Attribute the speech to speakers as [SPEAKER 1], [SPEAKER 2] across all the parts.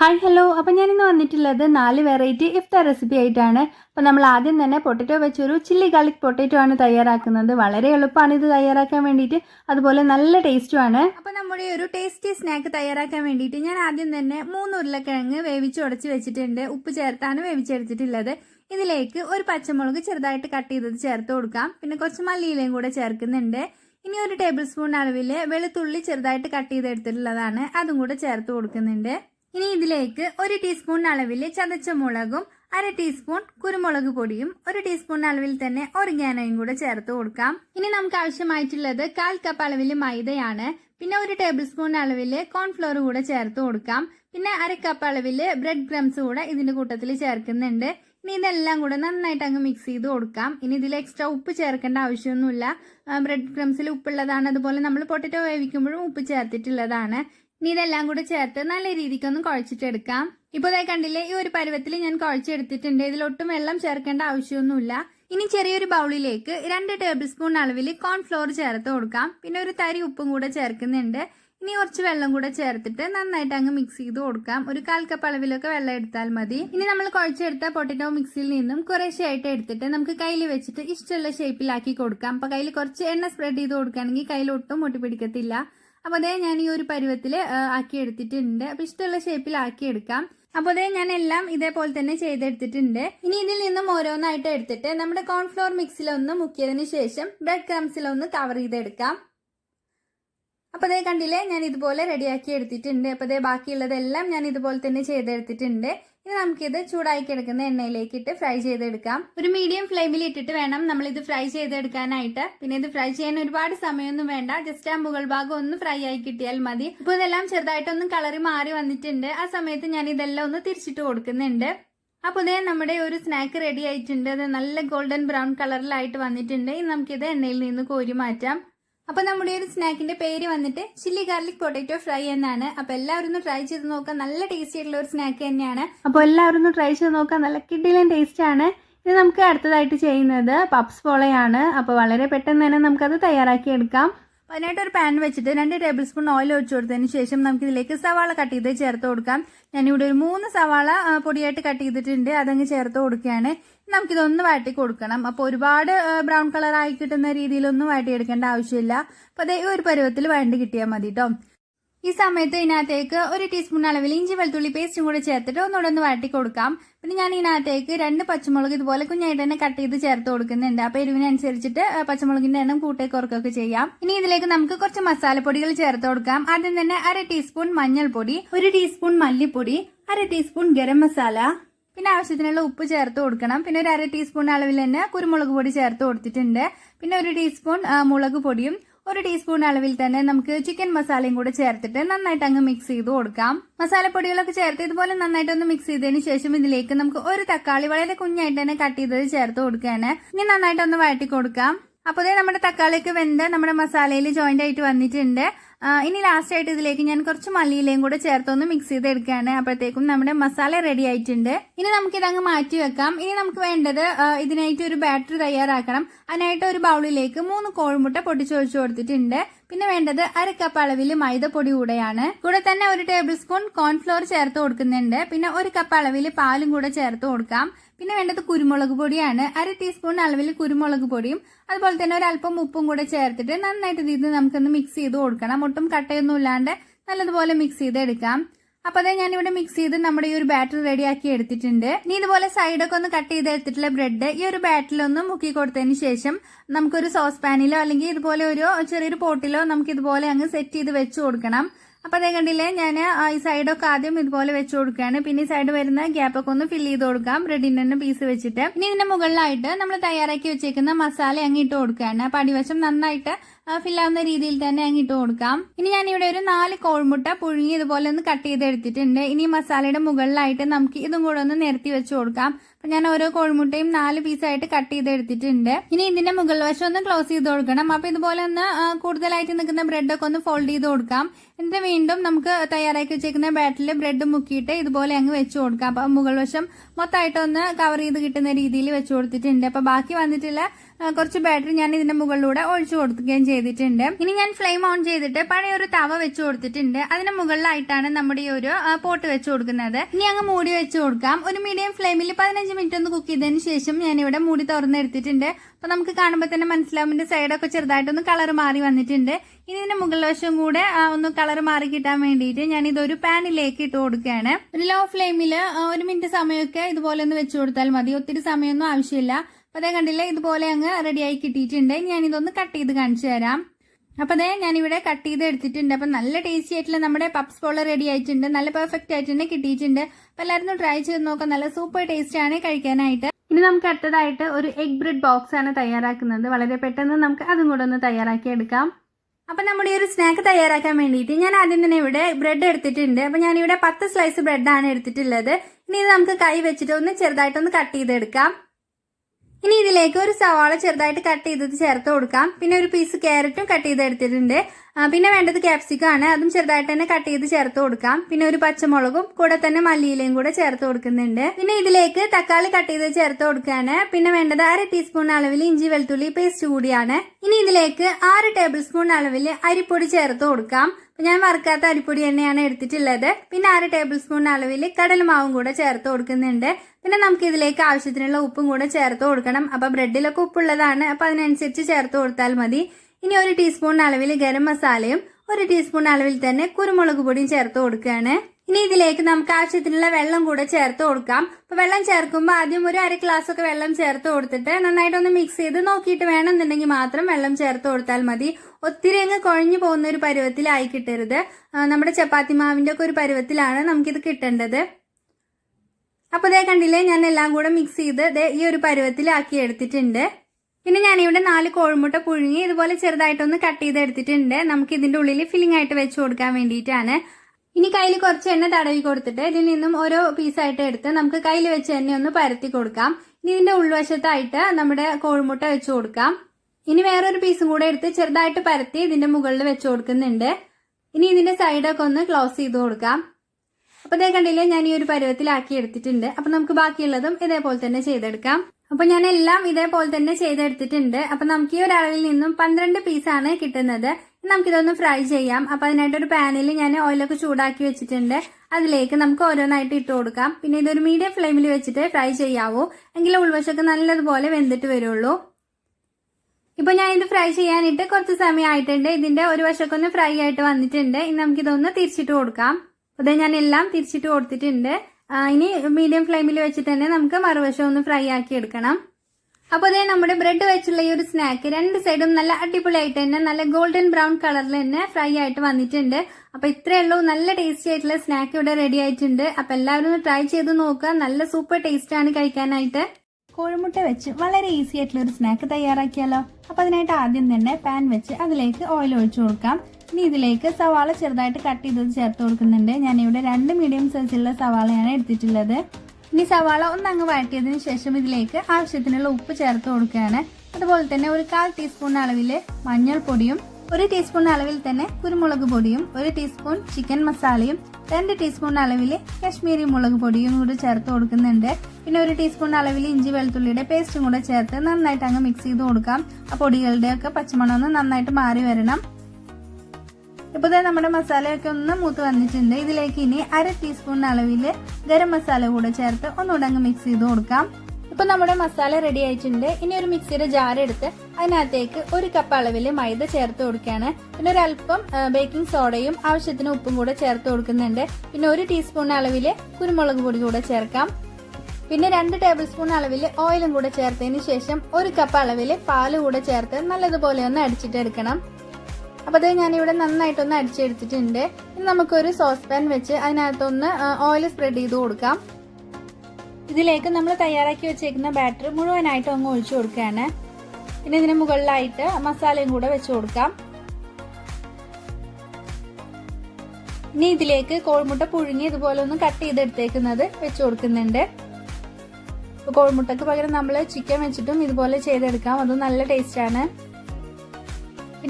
[SPEAKER 1] Hi hello അപ്പം ഞാനിന്ന് വന്നിട്ടുള്ളത് നാല് വെറൈറ്റി ഇഫ്താർ റെസിപ്പി ആയിട്ടാണ്. അപ്പോൾ നമ്മൾ ആദ്യം തന്നെ പൊട്ടറ്റോ വെച്ചൊരു ചില്ലി ഗാർലിക് പൊട്ടറ്റോ ആണ് തയ്യാറാക്കുന്നത്. വളരെ എളുപ്പമാണ് ഇത് തയ്യാറാക്കാൻ വേണ്ടിയിട്ട്. അതുപോലെ നല്ല ടേസ്റ്റുമാണ് അപ്പോൾ നമ്മുടെ ഒരു ടേസ്റ്റി സ്നാക്ക് തയ്യാറാക്കാൻ വേണ്ടിയിട്ട് ഞാൻ ആദ്യം തന്നെ മൂന്ന് ഉരുളക്കിഴങ്ങ് വേവിച്ച് ഉടച്ച് വെച്ചിട്ടുണ്ട്. ഉപ്പ് ചേർത്താണ് വേവിച്ചെടുത്തിട്ടുള്ളത്. ഇതിലേക്ക് ഒരു പച്ചമുളക് ചെറുതായിട്ട് കട്ട് ചെയ്തത് ചേർത്ത് കൊടുക്കാം. പിന്നെ കുറച്ച് മല്ലിയിലയും കൂടെ ചേർക്കുന്നുണ്ട്. ഇനി ഒരു ടേബിൾ സ്പൂൺ അളവിൽ വെളുത്തുള്ളി ചെറുതായിട്ട് കട്ട് ചെയ്തെടുത്തിട്ടുള്ളതാണ്. അതും കൂടെ ചേർത്ത് കൊടുക്കുന്നുണ്ട്. ഇനി ഇതിലേക്ക് ഒരു ടീസ്പൂൺ അളവിൽ ചതച്ച മുളകും അര ടീസ്പൂൺ കുരുമുളക് പൊടിയും ഒരു ടീസ്പൂൺ അളവിൽ തന്നെ ഒറിഗാനോയും കൂടെ ചേർത്ത് കൊടുക്കാം. ഇനി നമുക്ക് ആവശ്യമായിട്ടുള്ളത് കാൽ കപ്പ് അളവിൽ മൈദയാണ്. പിന്നെ ഒരു ടേബിൾ സ്പൂൺ അളവിൽ കോൺഫ്ലോർ കൂടെ ചേർത്ത് കൊടുക്കാം. പിന്നെ അര കപ്പ് അളവിൽ ബ്രെഡ് ക്രംസ് കൂടെ ഇതിന്റെ കൂട്ടത്തിൽ ചേർക്കുന്നുണ്ട്. ഇനി ഇതെല്ലാം കൂടെ നന്നായിട്ട് അങ്ങ് മിക്സ് ചെയ്ത് കൊടുക്കാം. ഇനി ഇതിൽ എക്സ്ട്രാ ഉപ്പ് ചേർക്കേണ്ട ആവശ്യമൊന്നുമില്ല. ബ്രെഡ് ക്രംസിൽ ഉപ്പുള്ളതാണ്. അതുപോലെ നമ്മൾ പൊട്ടറ്റോ വേവിക്കുമ്പോഴും ഉപ്പ് ചേർത്തിട്ടുള്ളതാണ്. ഇനി ഇതെല്ലാം കൂടെ ചേർത്ത് നല്ല രീതിക്കൊന്ന് കുഴച്ചിട്ടെടുക്കാം ഇപ്പോൾ ഇതായി കണ്ടില്ലേ ഈ ഒരു പരുവത്തിൽ ഞാൻ കുഴച്ചെടുത്തിട്ടുണ്ട്. ഇതിലൊട്ടും വെള്ളം ചേർക്കേണ്ട ആവശ്യമൊന്നുമില്ല. ഇനി ചെറിയൊരു ബൗളിലേക്ക് രണ്ട് ടേബിൾ സ്പൂൺ അളവിൽ കോൺഫ്ലോർ ചേർത്ത് കൊടുക്കാം. പിന്നെ ഒരു തരി ഉപ്പും കൂടെ ചേർക്കുന്നുണ്ട്. ഇനി കുറച്ച് വെള്ളം കൂടെ ചേർത്തിട്ട് നന്നായിട്ട് അങ്ങ് മിക്സ് ചെയ്ത് കൊടുക്കാം. ഒരു കാൽ കപ്പ് അളവിലൊക്കെ വെള്ളം എടുത്താൽ മതി. ഇനി നമ്മൾ കുഴച്ചെടുത്ത പൊട്ടറ്റോ മിക്സിയിൽ നിന്നും കുറേശ്ശെയായിട്ട് എടുത്തിട്ട് നമുക്ക് കയ്യിൽ വെച്ചിട്ട് ഇഷ്ടമുള്ള ഷേപ്പിലാക്കി കൊടുക്കാം. അപ്പൊ കയ്യിൽ കുറച്ച് എണ്ണ സ്പ്രെഡ് ചെയ്ത് കൊടുക്കുകയാണെങ്കിൽ കയ്യിൽ ഒട്ടും മുട്ടി പിടിക്കത്തില്ല അപ്പോൾ അതേ ഞാൻ ഈ ഒരു പരുവത്തിൽ ആക്കി എടുത്തിട്ടുണ്ട് അപ്പോൾ ഇഷ്ടമുള്ള ഷേപ്പിൽ ആക്കി എടുക്കാം അപ്പോൾ അതേ ഞാൻ എല്ലാം ഇതേപോലെ തന്നെ ചെയ്തെടുത്തിട്ടുണ്ട്. ഇനി ഇതിൽ നിന്നും ഓരോന്നായിട്ട് എടുത്തിട്ട് നമ്മുടെ കോൺഫ്ലോർ മിക്സിലൊന്ന് മുക്കിയതിന് ശേഷം ബ്രെഡ് ക്രംസിലൊന്ന് കവർ ചെയ്തെടുക്കാം. അപ്പോൾ അതേ കണ്ടില്ലേ ഞാൻ ഇതുപോലെ റെഡിയാക്കി എടുത്തിട്ടുണ്ട്. അപ്പോൾ അതേ ബാക്കിയുള്ളതെല്ലാം ഞാൻ ഇതുപോലെ തന്നെ ചെയ്തെടുത്തിട്ടുണ്ട്. ഇനി നമുക്കിത് ചൂടാക്കി എടുക്കുന്ന എണ്ണയിലേക്ക് ഇട്ട് ഫ്രൈ ചെയ്തെടുക്കാം. ഒരു മീഡിയം ഫ്ലെയിമിൽ ഇട്ടിട്ട് വേണം നമ്മൾ ഇത് ഫ്രൈ ചെയ്തെടുക്കാനായിട്ട്. പിന്നെ ഇത് ഫ്രൈ ചെയ്യാൻ ഒരുപാട് സമയമൊന്നും വേണ്ട. ജസ്റ്റ് ആ മുകൾ ഭാഗം ഒന്ന് ഫ്രൈ ആയി കിട്ടിയാൽ മതി. ഇപ്പൊ ഇതെല്ലാം ചെറുതായിട്ടൊന്ന് കളറി മാറി വന്നിട്ടുണ്ട്. ആ സമയത്ത് ഞാൻ ഇതെല്ലാം ഒന്ന് തിരിച്ചിട്ട് കൊടുക്കുന്നുണ്ട്. അപ്പോൾ ഇതേ നമ്മുടെ ഒരു സ്നാക്ക് റെഡി ആയിട്ടുണ്ട്. അത് നല്ല ഗോൾഡൻ ബ്രൗൺ കളറിലായിട്ട് വന്നിട്ടുണ്ട്. ഇനി നമുക്കിത് എണ്ണയിൽ നിന്ന് കോരി മാറ്റാം. അപ്പോൾ നമ്മുടെ ഒരു സ്നാക്കിന്റെ പേര് വന്നിട്ട് ചില്ലി ഗാർലിക് പൊട്ടറ്റോ ഫ്രൈ എന്നാണ്. അപ്പോൾ എല്ലാവരും ഒന്ന് ട്രൈ ചെയ്ത് നോക്കാൻ നല്ല ടേസ്റ്റി ആയിട്ടുള്ള ഒരു സ്നാക്ക് തന്നെയാണ്. അപ്പോൾ എല്ലാവരും ഒന്ന് ട്രൈ ചെയ്ത് നോക്കാൻ നല്ല കിഡിലും ടേസ്റ്റ് ആണ്. ഇത് നമുക്ക് അടുത്തതായിട്ട് ചെയ്യുന്നത് പപ്സ് പോളയാണ്. അപ്പോൾ വളരെ പെട്ടെന്ന് തന്നെ നമുക്കത് തയ്യാറാക്കി അതിനായിട്ട് ഒരു പാൻ വെച്ചിട്ട് രണ്ട് ടേബിൾ സ്പൂൺ ഓയിൽ ഒഴിച്ചു കൊടുത്തതിന് ശേഷം നമുക്ക് ഇതിലേക്ക് സവാള കട്ട് ചെയ്ത് ചേർത്ത് കൊടുക്കാം. ഞാനിവിടെ ഒരു മൂന്ന് സവാള പൊടിയായിട്ട് കട്ട് ചെയ്തിട്ടുണ്ട്. അതങ്ങ് ചേർത്ത് കൊടുക്കുകയാണ്. നമുക്കിതൊന്ന് വാട്ടി കൊടുക്കണം. അപ്പോൾ ഒരുപാട് ബ്രൗൺ കളർ ആയി കിട്ടുന്ന രീതിയിലൊന്നും വഴറ്റിയെടുക്കേണ്ട ആവശ്യമില്ല. അപ്പോൾ അതേ ഒരു പരുവത്തിൽ വേണ്ടി കിട്ടിയാൽ മതി കേട്ടോ ഈ സമയത്ത് ഇതിനകത്തേക്ക് ഒരു ടീസ്പൂൺ അളവിൽ ഇഞ്ചി വെളുത്തുള്ളി പേസ്റ്റും കൂടി ചേർത്തിട്ട് ഒന്നുകൂടെ ഒന്ന് വരട്ടി കൊടുക്കാം. പിന്നെ ഞാൻ ഇതിനകത്തേക്ക് രണ്ട് പച്ചമുളക് ഇതുപോലെ കുഞ്ഞായിട്ട് തന്നെ കട്ട് ചെയ്ത് ചേർത്ത് കൊടുക്കുന്നുണ്ട്. അപ്പൊ എരിവിനനുസരിച്ചിട്ട് പച്ചമുളകിന്റെ എണ്ണം കൂട്ടേ കുറക്കൊക്കെ ചെയ്യാം. ഇനി ഇതിലേക്ക് നമുക്ക് കുറച്ച് മസാലപ്പൊടികൾ ചേർത്ത് കൊടുക്കാം. ആദ്യം തന്നെ അര ടീസ്പൂൺ മഞ്ഞൾപ്പൊടി ഒരു ടീസ്പൂൺ മല്ലിപ്പൊടി അര ടീസ്പൂൺ ഗരം മസാല പിന്നെ ആവശ്യത്തിനുള്ള ഉപ്പ് ചേർത്ത് കൊടുക്കണം. പിന്നെ ഒരു അര ടീസ്പൂൺ അളവിൽ തന്നെ കുരുമുളക് പൊടി ചേർത്ത് കൊടുത്തിട്ടുണ്ട്. പിന്നെ ഒരു ടീസ്പൂൺ മുളക് പൊടിയും ഒരു ടീസ്പൂൺ അളവിൽ തന്നെ നമുക്ക് ചിക്കൻ മസാലയും കൂടെ ചേർത്തിട്ട് നന്നായിട്ട് അങ്ങ് മിക്സ് ചെയ്ത് കൊടുക്കാം. മസാലപ്പൊടികളൊക്കെ ചേർത്ത് ഇതുപോലെ നന്നായിട്ടൊന്ന് മിക്സ് ചെയ്തതിന് ശേഷം ഇതിലേക്ക് നമുക്ക് ഒരു തക്കാളി വളരെ കുഞ്ഞായിട്ട് തന്നെ കട്ട് ചെയ്തത് ചേർത്ത് കൊടുക്കുകയാണ്. ഇനി നന്നായിട്ടൊന്ന് വഴറ്റി കൊടുക്കാം. അപ്പോൾ ദേ നമ്മുടെ തക്കാളിക്ക് വെന്ത് നമ്മുടെ മസാലയിൽ ജോയിന്റ് ആയിട്ട് വന്നിട്ടുണ്ട്. ഇനി ലാസ്റ്റ് ആയിട്ട് ഇതിലേക്ക് ഞാൻ കുറച്ച് മല്ലിയിലയും കൂടെ ചേർത്തൊന്ന് മിക്സ് ചെയ്തെടുക്കുകയാണ്. അപ്പോഴത്തേക്കും നമ്മുടെ മസാല റെഡി ആയിട്ടുണ്ട്. ഇനി നമുക്ക് ഇതങ്ങ് മാറ്റി വെക്കാം. ഇനി നമുക്ക് വേണ്ടത് ഇതിനായിട്ട് ഒരു ബാറ്റർ തയ്യാറാക്കണം. അതിനായിട്ട് ഒരു ബൗളിലേക്ക് മൂന്ന് കോഴിമുട്ട പൊട്ടിച്ചൊഴിച്ചു കൊടുത്തിട്ടുണ്ട്. പിന്നെ വേണ്ടത് അര കപ്പ് അളവിൽ മൈദപ്പൊടി കൂടെയാണ്. കൂടെ തന്നെ ഒരു ടേബിൾ സ്പൂൺ കോൺഫ്ലോർ ചേർത്ത് കൊടുക്കുന്നുണ്ട്. പിന്നെ ഒരു കപ്പ് അളവിൽ പാലും കൂടെ ചേർത്ത് കൊടുക്കാം. പിന്നെ വേണ്ടത് കുരുമുളക് പൊടിയാണ്. അര ടീസ്പൂൺ അളവിൽ കുരുമുളക് പൊടിയും അതുപോലെ തന്നെ ഒരു അല്പം ഉപ്പും കൂടെ ചേർത്തിട്ട് നന്നായിട്ട് ഇത് നമുക്കൊന്ന് മിക്സ് ചെയ്ത് കൊടുക്കണം. ഒട്ടും കട്ടയൊന്നും ഇല്ലാണ്ട് നല്ലതുപോലെ മിക്സ് ചെയ്തെടുക്കാം. അപ്പൊ അതേ ഞാനിവിടെ മിക്സ് ചെയ്ത് നമ്മുടെ ഈ ഒരു ബാറ്റർ റെഡിയാക്കി എടുത്തിട്ടുണ്ട്. ഇനി ഇതുപോലെ സൈഡൊക്കെ ഒന്ന് കട്ട് ചെയ്ത് എടുത്തിട്ടുള്ള ബ്രെഡ് ഈ ഒരു ബാറ്ററിലൊന്നും മുക്കി കൊടുത്തതിന് ശേഷം നമുക്കൊരു സോസ് പാനിലോ അല്ലെങ്കിൽ ഇതുപോലെ ഒരു ചെറിയൊരു പോട്ടിലോ നമുക്ക് ഇതുപോലെ അങ്ങ് സെറ്റ് ചെയ്ത് വെച്ച് കൊടുക്കണം. അപ്പൊ അതേ കണ്ടില്ലേ ഞാൻ ഈ സൈഡൊക്കെ ആദ്യം ഇതുപോലെ വെച്ച് കൊടുക്കുകയാണ്. പിന്നെ ഈ സൈഡ് വരുന്ന ഗ്യാപ്പൊക്കെ ഒന്ന് ഫില്ല് ചെയ്ത് കൊടുക്കാം. ബ്രെഡിന്റെ തന്നെ പീസ് വെച്ചിട്ട്. ഇനി ഇതിന്റെ മുകളിലായിട്ട് നമ്മൾ തയ്യാറാക്കി വെച്ചേക്കുന്ന മസാല അങ്ങ് ഇട്ട് കൊടുക്കുകയാണ്. അപ്പൊ അടിവശം നന്നായിട്ട് ഫില്ലാവുന്ന രീതിയിൽ തന്നെ അങ്ങ് ഇട്ട് കൊടുക്കാം. ഇനി ഞാൻ ഇവിടെ ഒരു നാല് കോഴിമുട്ട പുഴുങ്ങി ഇതുപോലെ ഒന്ന് കട്ട് ചെയ്ത് എടുത്തിട്ടുണ്ട് ഇനി മസാലയുടെ മുകളിലായിട്ട് നമുക്ക് ഇതും കൂടെ ഒന്ന് നിരത്തി വെച്ച് കൊടുക്കാം. അപ്പൊ ഞാൻ ഓരോ കോഴിമുട്ടയും നാല് പീസായിട്ട് കട്ട് ചെയ്ത് എടുത്തിട്ടുണ്ട്. ഇനി ഇതിന്റെ മുകൾ വശം ഒന്ന് ക്ലോസ് ചെയ്ത് കൊടുക്കണം. അപ്പൊ ഇതുപോലെ ഒന്ന് കൂടുതലായിട്ട് നിൽക്കുന്ന ബ്രെഡൊക്കെ ഒന്ന് ഫോൾഡ് ചെയ്ത് കൊടുക്കാം. എന്നിട്ട് വീണ്ടും നമുക്ക് തയ്യാറാക്കി വെച്ചേക്കുന്ന ബാറ്റിൽ ബ്രെഡ് മുക്കിയിട്ട് ഇതുപോലെ അങ്ങ് വെച്ച് കൊടുക്കാം. അപ്പൊ മുകൾ വശം മൊത്തമായിട്ട് ഒന്ന് കവർ ചെയ്ത് കിട്ടുന്ന രീതിയിൽ വെച്ച് കൊടുത്തിട്ടുണ്ട്. അപ്പൊ ബാക്കി വന്നിട്ടുള്ള കുറച്ച് ബാറ്ററി ഞാൻ ഇതിന്റെ മുകളിലൂടെ ഒഴിച്ചു കൊടുക്കുകയും ചെയ്തിട്ടുണ്ട്. ഇനി ഞാൻ ഫ്ലെയിം ഓൺ ചെയ്തിട്ട് പഴയ ഒരു തവ വെച്ച് കൊടുത്തിട്ടുണ്ട്. അതിന് മുകളിലായിട്ടാണ് നമ്മുടെ ഈ ഒരു പോട്ട് വെച്ച് കൊടുക്കുന്നത്. ഇനി അങ്ങ് മൂടി വെച്ച് കൊടുക്കാം. ഒരു മീഡിയം ഫ്ലെയിമിൽ പതിനഞ്ച് മിനിറ്റ് ഒന്ന് കുക്ക് ചെയ്തതിന് ശേഷം ഞാൻ ഇവിടെ മൂടി തുറന്നെടുത്തിട്ടുണ്ട് അപ്പൊ നമുക്ക് കാണുമ്പോൾ തന്നെ മനസ്സിലാവും. ഇതിന്റെ സൈഡൊക്കെ ചെറുതായിട്ടൊന്ന് കളർ മാറി വന്നിട്ടുണ്ട്. ഇനി ഇതിന്റെ മുകൾ വശം കൂടെ ഒന്ന് കളർ മാറി കിട്ടാൻ വേണ്ടിയിട്ട് ഞാൻ ഇതൊരു പാനിലേക്ക് ഇട്ട് കൊടുക്കുകയാണ്. ഒരു ലോ ഫ്ലെയിമിൽ ഒരു മിനിറ്റ് സമയമൊക്കെ ഇതുപോലെ ഒന്ന് വെച്ചു കൊടുത്താൽ മതി. ഒത്തിരി സമയമൊന്നും ആവശ്യമില്ല. അപ്പൊ അതേ കണ്ടില്ലേ ഇതുപോലെ അങ്ങ് റെഡിയായി കിട്ടിയിട്ടുണ്ട്. ഞാനിതൊന്ന് കട്ട് ചെയ്ത് കാണിച്ചു തരാം. അപ്പൊ അതേ ഞാനിവിടെ കട്ട് ചെയ്ത് എടുത്തിട്ടുണ്ട്. അപ്പൊ നല്ല ടേസ്റ്റി ആയിട്ടുള്ള നമ്മുടെ പപ്സ് പോള റെഡി ആയിട്ടുണ്ട്. നല്ല പെർഫെക്റ്റ് ആയിട്ട് തന്നെ കിട്ടിയിട്ടുണ്ട്. അപ്പൊ എല്ലാവരും ട്രൈ ചെയ്ത് നോക്കാം. നല്ല സൂപ്പർ ടേസ്റ്റ് ആണ് കഴിക്കാനായിട്ട്. ഇനി നമുക്ക് അടുത്തതായിട്ട് ഒരു എഗ് ബ്രെഡ് ബോക്സ് ആണ് തയ്യാറാക്കുന്നത്. വളരെ പെട്ടെന്ന് നമുക്ക് അതും കൂടെ ഒന്ന് തയ്യാറാക്കി എടുക്കാം. അപ്പൊ നമ്മുടെ ഒരു സ്നാക്ക് തയ്യാറാക്കാൻ വേണ്ടിയിട്ട് ഞാൻ ആദ്യം തന്നെ ഇവിടെ ബ്രെഡ് എടുത്തിട്ടുണ്ട്. അപ്പൊ ഞാനിവിടെ പത്ത് സ്ലൈസ് ബ്രെഡ് ആണ് എടുത്തിട്ടുള്ളത്. ഇനി ഇത് നമുക്ക് കൈ വെച്ചിട്ട് ഒന്ന് ചെറുതായിട്ടൊന്ന് കട്ട് ചെയ്തെടുക്കാം. ഇനി ഇതിലേക്ക് ഒരു സവാള ചെറുതായിട്ട് കട്ട് ചെയ്തത് ചേർത്ത് കൊടുക്കാം. പിന്നെ ഒരു പീസ് ക്യാരറ്റും കട്ട് ചെയ്ത് എടുത്തിട്ടുണ്ട്. ആ, പിന്നെ വേണ്ടത് ക്യാപ്സിക്കം ആണ്. അതും ചെറുതായിട്ട് തന്നെ കട്ട് ചെയ്ത് ചേർത്ത് കൊടുക്കാം. പിന്നെ ഒരു പച്ചമുളകും കൂടെ തന്നെ മല്ലിയിലയും കൂടെ ചേർത്ത് കൊടുക്കുന്നുണ്ട്. പിന്നെ ഇതിലേക്ക് തക്കാളി കട്ട് ചെയ്ത് ചേർത്ത് കൊടുക്കുകയാണ്. പിന്നെ വേണ്ടത് അര ടീസ്പൂൺ അളവിൽ ഇഞ്ചി വെളുത്തുള്ളി പേസ്റ്റ് കൂടിയാണ്. ഇനി ഇതിലേക്ക് ആറ് ടേബിൾ സ്പൂൺ അളവിൽ അരിപ്പൊടി ചേർത്ത് കൊടുക്കാം. ഞാൻ വറുക്കാത്ത അരിപ്പൊടി തന്നെയാണ് എടുത്തിട്ടുള്ളത്. പിന്നെ ആറ് ടേബിൾ സ്പൂൺ അളവിൽ കടലമാവും കൂടെ ചേർത്ത് കൊടുക്കുന്നുണ്ട്. പിന്നെ നമുക്ക് ഇതിലേക്ക് ആവശ്യത്തിനുള്ള ഉപ്പും കൂടെ ചേർത്ത് കൊടുക്കണം. അപ്പൊ ബ്രെഡിലൊക്കെ ഉപ്പുള്ളതാണ്. അപ്പൊ അതിനനുസരിച്ച് ചേർത്ത് കൊടുത്താൽ മതി. ഇനി ഒരു ടീസ്പൂൺ അളവിൽ ഗരം മസാലയും ഒരു ടീസ്പൂൺ അളവിൽ തന്നെ കുരുമുളക് പൊടിയും ചേർത്ത് കൊടുക്കുകയാണ്. ഇനി ഇതിലേക്ക് നമുക്ക് ആവശ്യത്തിനുള്ള വെള്ളം കൂടെ ചേർത്ത് കൊടുക്കാം. അപ്പൊ വെള്ളം ചേർക്കുമ്പോൾ ആദ്യം ഒരു അര ഗ്ലാസ് ഒക്കെ വെള്ളം ചേർത്ത് കൊടുത്തിട്ട് നന്നായിട്ടൊന്ന് മിക്സ് ചെയ്ത് നോക്കിയിട്ട് വേണമെന്നുണ്ടെങ്കിൽ മാത്രം വെള്ളം ചേർത്ത് കൊടുത്താൽ മതി. ഒത്തിരി അങ്ങ് കുഴഞ്ഞു പോകുന്ന ഒരു പരുവത്തിലായി കിട്ടരുത്. നമ്മുടെ ചപ്പാത്തി മാവിന്റെ ഒക്കെ ഒരു പരുവത്തിലാണ് നമുക്കിത് കിട്ടേണ്ടത്. അപ്പൊ ഇതേ കണ്ടില്ലേ ഞാൻ എല്ലാം കൂടെ മിക്സ് ചെയ്ത് ഈ ഒരു പരുവത്തിലാക്കി എടുത്തിട്ടുണ്ട്. പിന്നെ ഞാനിവിടെ നാല് കോഴിമുട്ട പുഴുങ്ങി ഇതുപോലെ ചെറുതായിട്ടൊന്ന് കട്ട് ചെയ്ത് എടുത്തിട്ടുണ്ട് നമുക്ക് ഇതിന്റെ ഉള്ളിൽ ഫില്ലിംഗ് ആയിട്ട് വെച്ച് കൊടുക്കാൻ വേണ്ടിയിട്ടാണ്. ഇനി കയ്യിൽ കുറച്ച് എണ്ണ തടവി കൊടുത്തിട്ട് ഇതിൽ നിന്നും ഓരോ പീസായിട്ട് എടുത്ത് നമുക്ക് കയ്യിൽ വെച്ച് എണ്ണ ഒന്ന് പരത്തി കൊടുക്കാം. ഇനി ഇതിന്റെ ഉൾവശത്തായിട്ട് നമ്മുടെ കോഴിമുട്ട വെച്ച് കൊടുക്കാം. ഇനി വേറൊരു പീസും കൂടെ എടുത്ത് ചെറുതായിട്ട് പരത്തി ഇതിന്റെ മുകളിൽ വെച്ച് കൊടുക്കുന്നുണ്ട്. ഇനി ഇതിന്റെ സൈഡൊക്കെ ഒന്ന് ക്ലോസ് ചെയ്ത് കൊടുക്കാം. അപ്പൊ ഇതേ കണ്ടില്ലേ ഞാൻ ഈ ഒരു പരുവത്തിലാക്കി എടുത്തിട്ടുണ്ട്. അപ്പൊ നമുക്ക് ബാക്കിയുള്ളതും ഇതേപോലെ തന്നെ ചെയ്തെടുക്കാം. അപ്പൊ ഞാൻ എല്ലാം ഇതേപോലെ തന്നെ ചെയ്തെടുത്തിട്ടുണ്ട്. അപ്പൊ നമുക്ക് ഈ ഒരളവിൽ നിന്നും പന്ത്രണ്ട് പീസാണ് കിട്ടുന്നത്. നമുക്കിതൊന്ന് ഫ്രൈ ചെയ്യാം. അപ്പൊ അതിനായിട്ട് ഒരു പാനിൽ ഞാൻ ഓയിലൊക്കെ ചൂടാക്കി വെച്ചിട്ടുണ്ട്. അതിലേക്ക് നമുക്ക് ഓരോന്നായിട്ട് ഇട്ട് കൊടുക്കാം. പിന്നെ ഇതൊരു മീഡിയം ഫ്ലെയിമിൽ വെച്ചിട്ട് ഫ്രൈ ചെയ്യാവൂ. എങ്കിലും ഉൾവശമൊക്കെ നല്ലതുപോലെ വെന്തിട്ട് വരുള്ളൂ. ഇപ്പൊ ഞാൻ ഇത് ഫ്രൈ ചെയ്യാനായിട്ട് കുറച്ച് സമയമായിട്ടുണ്ട്. ഇതിന്റെ ഒരു വശമൊക്കെ ഒന്ന് ഫ്രൈ ആയിട്ട് വന്നിട്ടുണ്ട്. ഇനി നമുക്കിതൊന്ന് തിരിച്ചിട്ട് കൊടുക്കാം. അതെ ഞാൻ എല്ലാം തിരിച്ചിട്ട് കൊടുത്തിട്ടുണ്ട്. ഇനി മീഡിയം ഫ്ലെയിമിൽ വെച്ചിട്ട് തന്നെ നമുക്ക് മറുവശം ഒന്ന് ഫ്രൈ ആക്കി എടുക്കണം. അപ്പോൾ അതേ നമ്മുടെ ബ്രെഡ് വെച്ചുള്ള ഈ ഒരു സ്നാക്ക് രണ്ട് സൈഡും നല്ല അടിപൊളിയായിട്ട് തന്നെ നല്ല ഗോൾഡൻ ബ്രൗൺ കളറിൽ തന്നെ ഫ്രൈ ആയിട്ട് വന്നിട്ടുണ്ട്. അപ്പോൾ ഇത്രയേ ഉള്ളൂ. നല്ല ടേസ്റ്റി ആയിട്ടുള്ള സ്നാക്ക് ഇവിടെ റെഡി ആയിട്ടുണ്ട്. അപ്പൊ എല്ലാവരും ഒന്ന് ട്രൈ ചെയ്ത് നോക്കുക. നല്ല സൂപ്പർ ടേസ്റ്റ് ആണ് കഴിക്കാനായിട്ട്. കോഴിമുട്ട വെച്ച് വളരെ ഈസി ആയിട്ടുള്ള ഒരു സ്നാക്ക് തയ്യാറാക്കിയാലോ? അപ്പൊ അതിനായിട്ട് ആദ്യം തന്നെ പാൻ വെച്ച് അതിലേക്ക് ഓയിൽ ഒഴിച്ചു കൊടുക്കാം. ഇനി ഇതിലേക്ക് സവാള ചെറുതായിട്ട് കട്ട് ചെയ്തത് ചേർത്ത് കൊടുക്കുന്നുണ്ട്. ഞാനിവിടെ രണ്ട് മീഡിയം സൈസിലുള്ള സവാളയാണ് എടുത്തിട്ടുള്ളത്. ഇനി സവാള ഒന്ന് അങ്ങ് വഴറ്റിയതിന് ശേഷം ഇതിലേക്ക് ആവശ്യത്തിനുള്ള ഉപ്പ് ചേർത്ത് കൊടുക്കുകയാണ്. അതുപോലെ തന്നെ ഒരു കാൽ ടീസ്പൂൺ അളവിൽ മഞ്ഞൾപ്പൊടിയും ഒരു ടീസ്പൂൺ അളവിൽ തന്നെ കുരുമുളക് പൊടിയും ഒരു ടീസ്പൂൺ ചിക്കൻ മസാലയും രണ്ട് ടീസ്പൂൺ അളവിൽ കശ്മീരി മുളക് പൊടിയും കൂടി ചേർത്ത് കൊടുക്കുന്നുണ്ട്. പിന്നെ ഒരു ടീസ്പൂൺ അളവിൽ ഇഞ്ചി വെളുത്തുള്ളിയുടെ പേസ്റ്റും കൂടെ ചേർത്ത് നന്നായിട്ട് അങ്ങ് മിക്സ് ചെയ്ത് കൊടുക്കാം. ആ പൊടികളുടെ ഒക്കെ പച്ചമണം ഒന്ന് നന്നായിട്ട് മാറി വരണം. ഇപ്പൊ ദേ നമ്മുടെ മസാലയൊക്കെ ഒന്ന് മൂത്ത് വന്നിട്ടുണ്ട്. ഇതിലേക്ക് ഇനി അര ടീസ്പൂൺ അളവിൽ ഗരം മസാല കൂടെ ചേർത്ത് ഒന്നുകൂടെ അങ്ങ് മിക്സ് ചെയ്ത് കൊടുക്കാം. ഇപ്പൊ നമ്മുടെ മസാല റെഡി ആയിട്ടുണ്ട്. ഇനി ഒരു മിക്സിയുടെ ജാർ എടുത്ത് അതിനകത്തേക്ക് ഒരു കപ്പ് അളവിൽ മൈദ ചേർത്ത് കൊടുക്കുകയാണ്. പിന്നെ ഒരു അല്പം ബേക്കിംഗ് സോഡയും ആവശ്യത്തിന് ഉപ്പും കൂടെ ചേർത്ത് കൊടുക്കുന്നുണ്ട്. പിന്നെ ഒരു ടീസ്പൂൺ അളവിൽ കുരുമുളക് പൊടി കൂടെ ചേർക്കാം. പിന്നെ രണ്ട് ടേബിൾ സ്പൂൺ അളവിൽ ഓയിലും കൂടെ ചേർത്തതിന് ശേഷം ഒരു കപ്പ് അളവിൽ പാൽ കൂടെ ചേർത്ത് നല്ലതുപോലെ ഒന്ന് അടിച്ചിട്ടെടുക്കണം അപ്പോൾ അത് ഞാനിവിടെ നന്നായിട്ടൊന്ന് അടിച്ചെടുത്തിട്ടുണ്ട്. ഇനി നമുക്കൊരു സോസ് പാൻ വെച്ച് അതിനകത്തൊന്ന് ഓയിൽ സ്പ്രെഡ് ചെയ്ത് കൊടുക്കാം. ഇതിലേക്ക് നമ്മൾ തയ്യാറാക്കി വെച്ചേക്കുന്ന ബാറ്റർ മുഴുവനായിട്ട് അങ്ങ് ഒഴിച്ചു കൊടുക്കുകയാണ്. പിന്നെ ഇതിന് മുകളിലായിട്ട് മസാലയും കൂടെ വെച്ച് കൊടുക്കാം. ഇനി ഇതിലേക്ക് കോഴിമുട്ട പുഴുങ്ങി ഇതുപോലെ ഒന്ന് കട്ട് ചെയ്തെടുത്തേക്കുന്നത് വെച്ച് കൊടുക്കുന്നുണ്ട്. കോഴിമുട്ടക്ക് പകരം നമ്മൾ ചിക്കൻ വെച്ചിട്ടും ഇതുപോലെ ചെയ്തെടുക്കാം. അത് നല്ല ടേസ്റ്റ് ആണ്.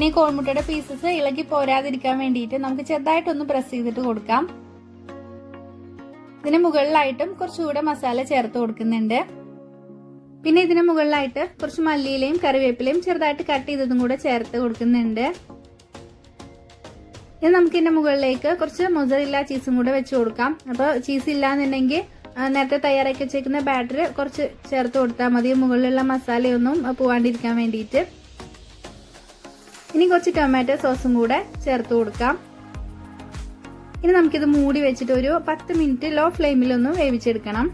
[SPEAKER 1] പിന്നെ ഈ പീസസ് ഇളകി പോരാതിരിക്കാൻ വേണ്ടിയിട്ട് നമുക്ക് ചെറുതായിട്ടൊന്ന് പ്രസ് ചെയ്തിട്ട് കൊടുക്കാം. ഇതിന് മുകളിലായിട്ടും കുറച്ചുകൂടെ മസാല ചേർത്ത് കൊടുക്കുന്നുണ്ട്. പിന്നെ ഇതിന് മുകളിലായിട്ട് കുറച്ച് മല്ലിയിലയും കറിവേപ്പിലയും ചെറുതായിട്ട് കട്ട് ചെയ്തതും കൂടെ ചേർത്ത് കൊടുക്കുന്നുണ്ട്. ഇനി നമുക്ക് ഇതിന്റെ മുകളിലേക്ക് കുറച്ച് മൊസറില്ല ചീസും കൂടെ വെച്ച് കൊടുക്കാം. അപ്പോൾ ചീസ് ഇല്ലാന്നുണ്ടെങ്കിൽ നേരത്തെ തയ്യാറാക്കി വെച്ചേക്കുന്ന ബാറ്ററി കുറച്ച് ചേർത്ത് കൊടുത്താൽ മതി. മുകളിലുള്ള മസാലയൊന്നും പോവാണ്ടിരിക്കാൻ വേണ്ടിയിട്ട്. ഇനി കുറച്ച് ടൊമാറ്റോ സോസും കൂടെ ചേർത്ത് കൊടുക്കാം. ഇനി നമുക്കിത് മൂടി വെച്ചിട്ട് ഒരു പത്ത് മിനിറ്റ് ലോ ഫ്ലെയിമിൽ ഒന്ന് വേവിച്ചെടുക്കണം.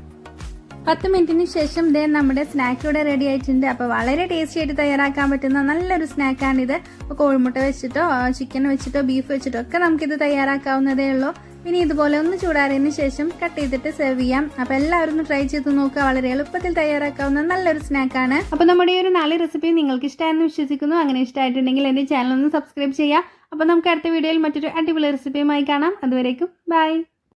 [SPEAKER 1] പത്ത് മിനിറ്റിന് ശേഷം ദേ നമ്മുടെ സ്നാക്ക് ഇവിടെ റെഡി ആയിട്ടുണ്ട്. അപ്പോൾ വളരെ ടേസ്റ്റി ആയിട്ട് തയ്യാറാക്കാൻ പറ്റുന്ന നല്ലൊരു സ്നാക്കാണിത് കോഴിമുട്ട വെച്ചിട്ടോ ചിക്കൻ വെച്ചിട്ടോ ബീഫ് വെച്ചിട്ടോ ഒക്കെ നമുക്കിത് തയ്യാറാക്കാവുന്നതേ ഉള്ളൂ. ഇനി ഇതുപോലെ ഒന്ന് ചൂടാറിയതിന് ശേഷം കട്ട് ചെയ്തിട്ട് സെർവ് ചെയ്യാം. അപ്പോൾ എല്ലാവരും ഒന്ന് ട്രൈ ചെയ്ത് നോക്കുക. വളരെ എളുപ്പത്തിൽ തയ്യാറാക്കാവുന്ന നല്ലൊരു സ്നാക്കാണ് അപ്പോൾ നമ്മുടെ ഈ ഒരു നാല് റെസിപ്പി നിങ്ങൾക്ക് ഇഷ്ടമായെന്ന് വിശ്വസിക്കുന്നു. അങ്ങനെ ഇഷ്ടമായിട്ടുണ്ടെങ്കിൽ എന്റെ ചാനൽ ഒന്ന് സബ്സ്ക്രൈബ് ചെയ്യുക. അപ്പോൾ നമുക്ക് അടുത്ത വീഡിയോയിൽ മറ്റൊരു അടിപൊളി റെസിപ്പിയുമായി കാണാം. അതുവരേക്കും ബൈ